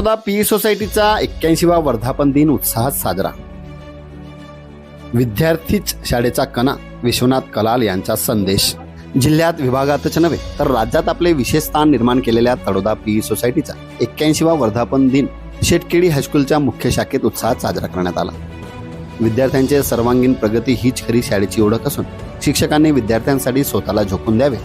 Baroda P सोसायटीचा एक्क्याऐंशीवा वर्धापन दिन उत्साहात साजरा. विद्यार्थीच शाळेचा कणा विश्वनाथ कलाल यांचा संदेश. जिल्ह्यात विभागातच नव्हे तर राज्यात आपले विशेष स्थान निर्माण केलेल्या तडोदा पी सोसायटीचा एक्क्याऐंशीवा वर्धापन दिन शेटकेडी हायस्कूलच्या मुख्य शाखेत उत्साहात साजरा करण्यात आला. विद्यार्थ्यांचे सर्वांगीण प्रगती हीच खरी शाळेची ओळख असून शिक्षकांनी विद्यार्थ्यांसाठी स्वतःला झोकून द्यावे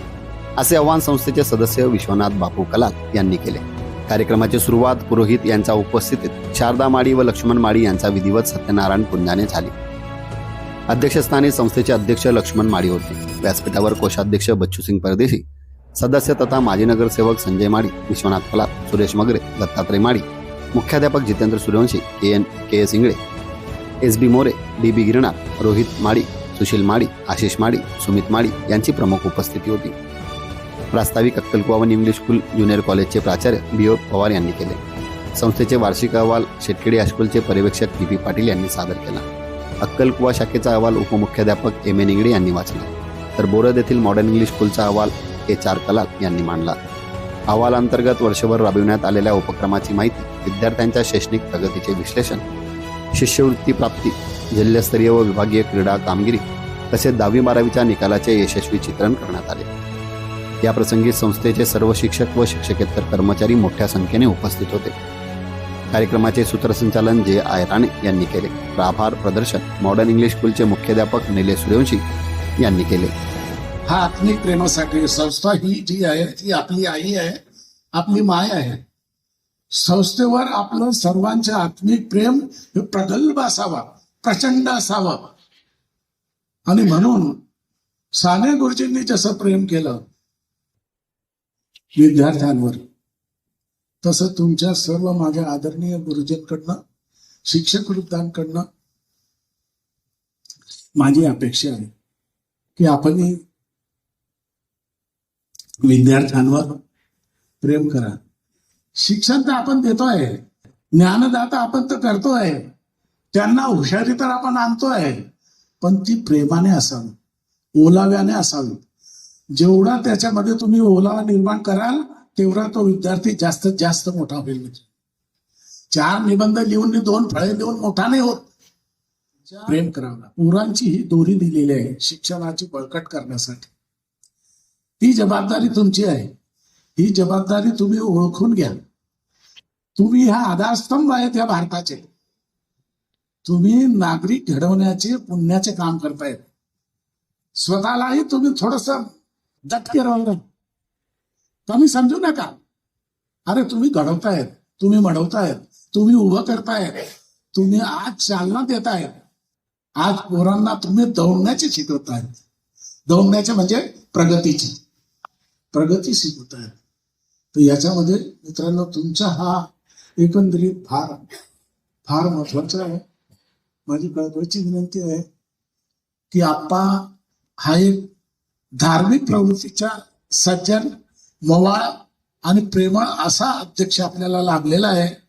असे आवाहन संस्थेचे सदस्य विश्वनाथ बापू कलाल यांनी केले. कार्यक्रमाची सुरुवात पुरोहित यांच्या उपस्थितीत शारदा माळी व लक्ष्मण माडी यांचा विधिवत सत्यनारायण पुण्याने झाली. अध्यक्षस्थानी संस्थेचे अध्यक्ष लक्ष्मण माळी होते. व्यासपीठावर कोषाध्यक्ष बच्चूसिंग परदेशी सदस्य तथा माजी नगरसेवक संजय माळी विश्वनाथ कलाल सुरेश मगरे दत्तात्रय माळी मुख्याध्यापक Jitendra Suryavanshi K N K S Ingale S B More D B Girnar Rohit Mali Sushil Mali Ashish Mali Sumit Mali यांची प्रमुख उपस्थिती होती. प्रास्ताविक अक्कलकुवावन इंग्लिश स्कूल ज्युनियर कॉलेजचे प्राचार्य बी ओ पवार यांनी केले. संस्थेचे वार्षिक अहवाल शेतखेडी हायस्कूलचे पर्यवेक्षक पी पी पाटील यांनी सादर केला. अक्कलकुवा शाखेचा अहवाल उपमुख्याध्यापक एम ए इंगडे यांनी वाचला. तर बोरद येथील मॉडर्न इंग्लिश स्कूलचा अहवाल एच चार कलाल यांनी मांडला. अहवालांतर्गत वर्षभर राबविण्यात आलेल्या उपक्रमाची माहिती विद्यार्थ्यांच्या शैक्षणिक प्रगतीचे विश्लेषण शिष्यवृत्ती प्राप्ती जिल्हास्तरीय व विभागीय क्रीडा कामगिरी तसेच दहावी बारावीच्या निकालाचे यशस्वी चित्रण करण्यात आले. या प्रसंगी संस्थेचे सर्व शिक्षक व शिक्षकेतर कर्मचारी मोठ्या संख्येने उपस्थित होते. कार्यक्रमाचे सूत्रसंचालन जे आय राणे यांनी केले. प्राभार आभार प्रदर्शन मॉडर्न इंग्लिश स्कूलचे मुख्याध्यापक निलेश सूर्यवंशी यांनी केले. हा आत्मिक प्रेमासाठी संस्था ही जी आहे ती आपली आई आहे आपली माय आहे. संस्थेवर आपलं सर्वांचे आत्मिक प्रेम हे प्रगल्भ असावा प्रचंड असावं. आणि म्हणून साने गुरुजींनी जसं प्रेम केलं विद्यार्थ्यांवर. तसं तुमच्या सर्व माझ्या आदरणीय गुरुजींकडनं शिक्षक वृद्धांकडनं माझी अपेक्षा आहे की आपण विद्यार्थ्यांवर प्रेम करा. शिक्षण तर आपण देतोय ज्ञानदाता आपण तर करतोय त्यांना हुशारी तर आपण आणतोय पण ती प्रेमाने असावी ओलाव्याने असावी. जेवढा त्याच्यामध्ये तुम्ही ओलावा निर्माण कराल तेवढा तो विद्यार्थी जास्तीत जास्त मोठा होईल म्हणजे. चार निबंध लिहून दोन फळे लिहून मोठा नाही होत. प्रेम करावं पोरांची ही दोरी दिलेली आहे शिक्षणाची बळकट करण्यासाठी. ती जबाबदारी तुमची आहे. ही जबाबदारी तुम्ही ओळखून घ्या. तुम्ही हा आधारस्तंभ आहेत या भारताचे. तुम्ही नागरिक घडवण्याचे पुण्याचे काम करतायत. स्वतःलाही तुम्ही थोडस दटके राहू तुम्ही समजू नका. अरे तुम्ही घडवतायत तुम्ही मडवतायत तुम्ही उभं करतायत तुम्ही आज चालना देतायत. आज पोरांना तुम्ही दौडण्याचे शिकवतायत. दौडण्याचे म्हणजे प्रगतीची. प्रगती शिकवत आहेत तर याच्यामध्ये मित्रांनो तुमचा हा एकंदरीत फार फार महत्त्वाचा आहे. माझी कळकळीची विनंती आहे की आप्पा हा एक धार्मिक प्रवृत्तीच्या सज्जन मवाळ आणि प्रेमळ असा अध्यक्ष आपल्याला लाभलेला आहे.